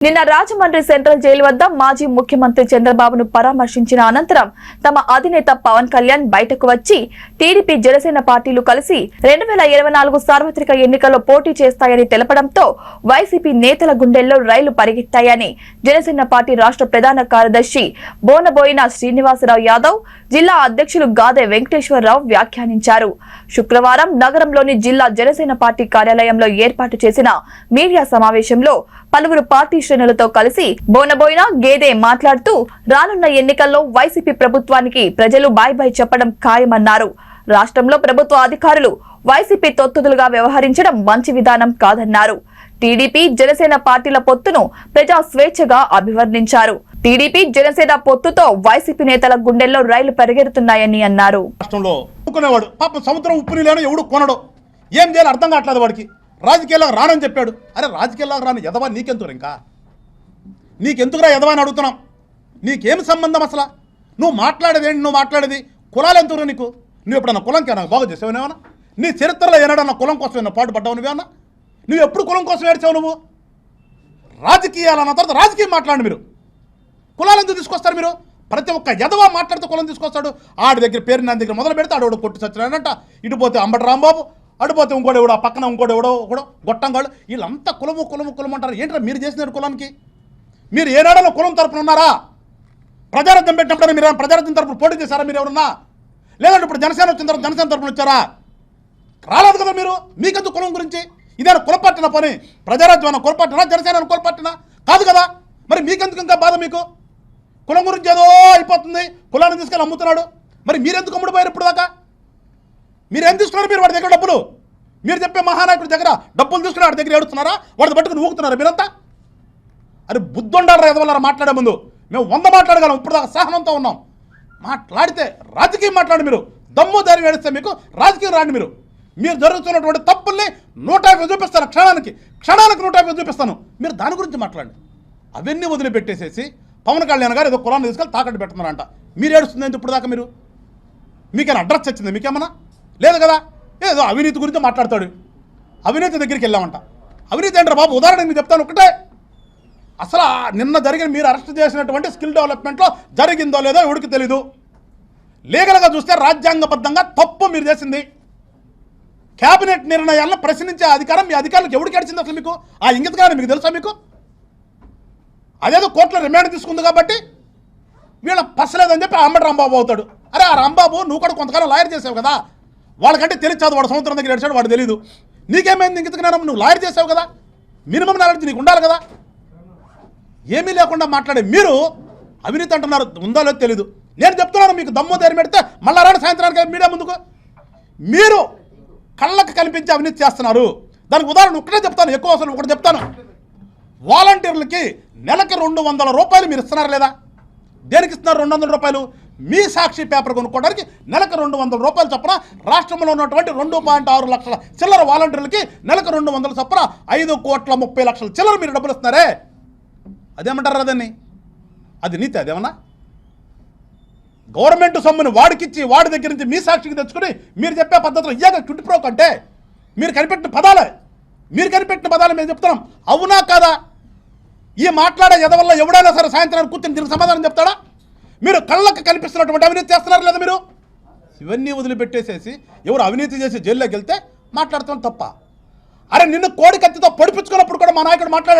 నిన్న Rajahmundry central jail వద్ద మాజీ ముఖ్యమంత్రి చంద్రబాబును పరామర్శించిన అనంతరం తమ అధినేత పవన్ కళ్యాణ్ బయటకు వచ్చి టీడీపీ జనసేన పార్టీలు కలిసి రెండు వేల ఇరవై నాలుగు సార్వత్రిక ఎన్నికల్లో పోటీ చేస్తాయని తెలపడంతో వైసీపీ నేతల గుండెల్లో రైలు పరిగెత్తాయని జనసేన పార్టీ రాష్ట్ర ప్రధాన కార్యదర్శి బోనబోయిన శ్రీనివాసరావు యాదవ్ జిల్లా అధ్యక్షులు గాదే వెంకటేశ్వరరావు వ్యాఖ్యానించారు. శుక్రవారం నగరంలోని జిల్లా జనసేన పార్టీ కార్యాలయంలో ఏర్పాటు చేసిన మీడియా సమావేశంలో పలువురు పార్టీ శ్రేణులతో కలిసి బోనబోయిన గేదె మాట్లాడుతూ రానున్న ఎన్నికల్లో వైసీపీ ప్రభుత్వానికి ప్రజలు బాయ్ బాయ్ చెప్పడం ఖాయమన్నారు. రాష్ట్రంలో ప్రభుత్వ అధికారులు వైసీపీ తొత్తులుగా వ్యవహరించడం మంచి విధానం కాదన్నారు. టీడీపీ జనసేన పార్టీల పొత్తును ప్రజా స్వేచ్ఛగా అభివర్ణించారు. టీడీపీ జనసేన పొత్తుతో వైసీపీ నేతల గుండెల్లో రైలు పరిగెడుతున్నాయని అన్నారు. రాష్ట్రంలో సముద్రం ఉప్పు నీళ్ళను ఎవడు కొనడు. ఏం చేయాలి అర్థం కావట్లేదు వాడికి. రాజకీయాలకు రానని చెప్పాడు. అరే రాజకీయాలకు రాను ఎదవా నీకెందుకు ఇంకా? నీకెందుకురా ఎదవా అని అడుగుతున్నాం? నీకేం సంబంధం అసలు? నువ్వు మాట్లాడేది ఏంటి? నువ్వు మాట్లాడేది కులాలు ఎంతరు నీకు? నువ్వు ఎప్పుడన్నా కులంకి నాకు బాగా చేసావునేమన్నా నీ చరిత్రలో ఏనాడన్నా కులం కోసం ఏమన్నా పాటు పడ్డావు నువ్వేమన్నా? నువ్వు ఎప్పుడు కులం కోసం ఏడ్చావు నువ్వు? రాజకీయాలు అన్న తర్వాత రాజకీయం మాట్లాడండి మీరు. కులాలు ఎందుకు తీసుకొస్తారు మీరు? ప్రతి ఒక్క యదవా మాట్లాడితే కులం తీసుకొస్తాడు. ఆడి దగ్గర పేరు నా దగ్గర మొదలు పెడితే ఆడోడు కొట్టు చచ్చినాడంట. ఇటు పోతే అంబటి రాంబాబు అడిపోతే పోతే ఇంకోటి ఎవడో పక్కన ఇంకోటి ఎవడో ఒకడో గొట్టంగాడు. వీళ్ళంతా కులము కులము కులం అంటారు. ఏంటంటే మీరు చేసినారు కులానికి? మీరు ఏనాడలో కులం తరపున ఉన్నారా? ప్రజారాజ్యం పెట్టినప్పుడు మీరు ఏమైనా ప్రజారాజ్యం తరపున పోటీ చేశారా మీరు ఎవరన్నా? లేదంటే ఇప్పుడు జనసేన వచ్చిన తర్వాత జనసేన తరపున వచ్చారా? రాలేదు కదా మీరు? మీకెందుకు కులం గురించి? ఇదేనా కులపట్టిన పని? ప్రజారాజ్యం అన్న కులపట్టినా జనసేన కులపట్టినా కాదు కదా. మరి మీకెందుకు ఇంకా బాధ మీకు? కులం గురించి ఏదో అయిపోతుంది. కులాన్ని తీసుకెళ్ళి అమ్ముతున్నాడు. మరి మీరెందుకు అమ్ముడుపోయారు ఇప్పుడు దాకా మీరు ఏం తీసుకున్నారు? మీరు వాడి దగ్గర డబ్బులు. మీరు చెప్పే మహానాయకుడి దగ్గర డబ్బులు తీసుకుని వాడి దగ్గర ఏడుస్తున్నారా? వాడిని పట్టుకుని ఊగుతున్నారు మీరంతా? అరే బుద్ధుండారా ఎదవలారా మాట్లాడే ముందు. మేము వంద మాట్లాడగలం ఇప్పుడు దాకా సహనంతో ఉన్నాం. మాట్లాడితే రాజకీయం మాట్లాడి మీరు. దమ్ము ధైర్యం వేడిస్తే మీకు రాజకీయం రాండి మీరు. మీరు జరుగుతున్నటువంటి తప్పుల్ని నూట యాభై చూపిస్తాను క్షణానికి. క్షణానికి నూట యాభై చూపిస్తాను. మీరు దాని గురించి మాట్లాడండి. అవన్నీ వదిలిపెట్టేసేసి పవన్ కళ్యాణ్ గారు ఏదో కులాన్ని తీసుకెళ్ళి తాకట్టు పెడుతున్నారంట. మీరు ఏడుస్తుంది ఇప్పుడు దాకా మీరు? మీకేమైనా అడ్రస్ వచ్చింది మీకేమన్నా? లేదు కదా? ఏదో అవినీతి గురించి మాట్లాడతాడు. అవినీతి దగ్గరికి వెళ్ళామంట. అవినీతి ఏంటారు బాబు? ఉదాహరణ నేను చెప్తాను ఒకటే. అసలు ఆ నిన్న జరిగిన మీరు అరెస్ట్ చేసినటువంటి స్కిల్ డెవలప్మెంట్లో జరిగిందో లేదో ఎవడికి తెలీదు. లీగల్గా చూస్తే రాజ్యాంగబద్ధంగా తప్పు మీరు చేసింది. కేబినెట్ నిర్ణయాలను ప్రశ్నించే అధికారం మీ అధికారులకు ఎవరికి అడిచింది అసలు మీకు? ఆ ఇంగితగానే మీకు తెలుసా మీకు? అదేదో కోర్టులో రిమాండ్ తీసుకుంది కాబట్టి వీళ్ళ పసలేదని చెప్పి అంబటి రాంబాబు అవుతాడు. అరే ఆ రాంబాబు నువ్వు కూడా కొంతకాలం లాయర్ చేసావు కదా. వాళ్ళకంటే తెలియదు వాడు సంవత్సరం దగ్గర ఏడ్చాడు వాడు తెలియదు నీకేమైంది? ఇంకిత జ్ఞానం నువ్వు లాయర్ చేసావు కదా. మినిమం నాలెడ్జ్ నీకు ఉండాలి కదా. ఏమీ లేకుండా మాట్లాడే మీరు అవినీతి అంటున్నారు. ఉందో లేదో తెలీదు. నేను చెప్తున్నాను మీకు దమ్ము ధైర్యం పెడితే మళ్ళా రాని సాయంత్రానికి మీడియా ముందుకు? మీరు కళ్ళకు కనిపించి అవినీతి చేస్తున్నారు. దానికి ఉదాహరణ ఒకటే చెప్తాను ఎక్కువ అసలు ఒకటి చెప్తాను. వాలంటీర్లకి నెలకి రెండు వందల రూపాయలు మీరు ఇస్తున్నారు లేదా? దేనికి ఇస్తున్నారు రెండు వందల రూపాయలు? మీ సాక్షి పేపర్ కొనుక్కోవడానికి నెలకు రెండు వందల రూపాయలు చొప్పున రాష్ట్రంలో ఉన్నటువంటి రెండు పాయింట్ ఆరు లక్షల చిల్లర వాలంటీర్లకి నెలకు రెండు వందల చొప్పున ఐదు కోట్ల ముప్పై లక్షల చిల్లర మీరు డబ్బులు ఇస్తున్నారే. అదేమంటారు అదని అది నీతి అదేమన్నా? గవర్నమెంట్ సొమ్ముని వాడికిచ్చి వాడి దగ్గర నుంచి మీ సాక్షికి తెచ్చుకుని మీరు చెప్పే పద్ధతిలో ఇయ్యాక చుట్టుప్రో కంటే మీరు కనిపెట్టిన పదాలే. మీరు కనిపెట్టిన పదాలు మేము చెప్తున్నాం. అవునా కాదా? ఈ మాట్లాడే ఎదవల్ల ఎవడైనా సరే సాయంత్రానికి కూర్చొని దీనికి సమాధానం చెప్తాడా? మీరు కళ్ళకు కనిపిస్తున్నటువంటి అవినీతి చేస్తున్నారు లేదా మీరు? ఇవన్నీ వదిలిపెట్టేసేసి ఎవరు అవినీతి చేసి జైల్లోకి వెళ్తే మాట్లాడతాం తప్ప. అరే నిన్ను కోడి కత్తితో పొడిపించుకున్నప్పుడు కూడా మా నాయకుడు మాట్లాడారు